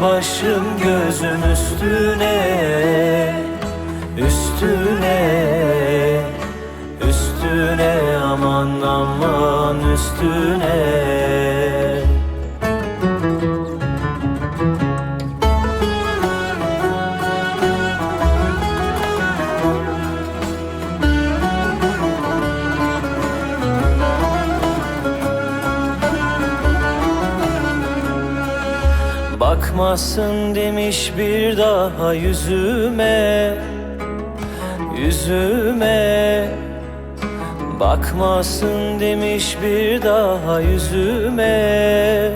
başım gözüm üstüne Üstüne Üstüne aman aman üstüne Bakmasın demiş bir daha yüzüme Yüzüme. Bakmasın demiş bir daha yüzüme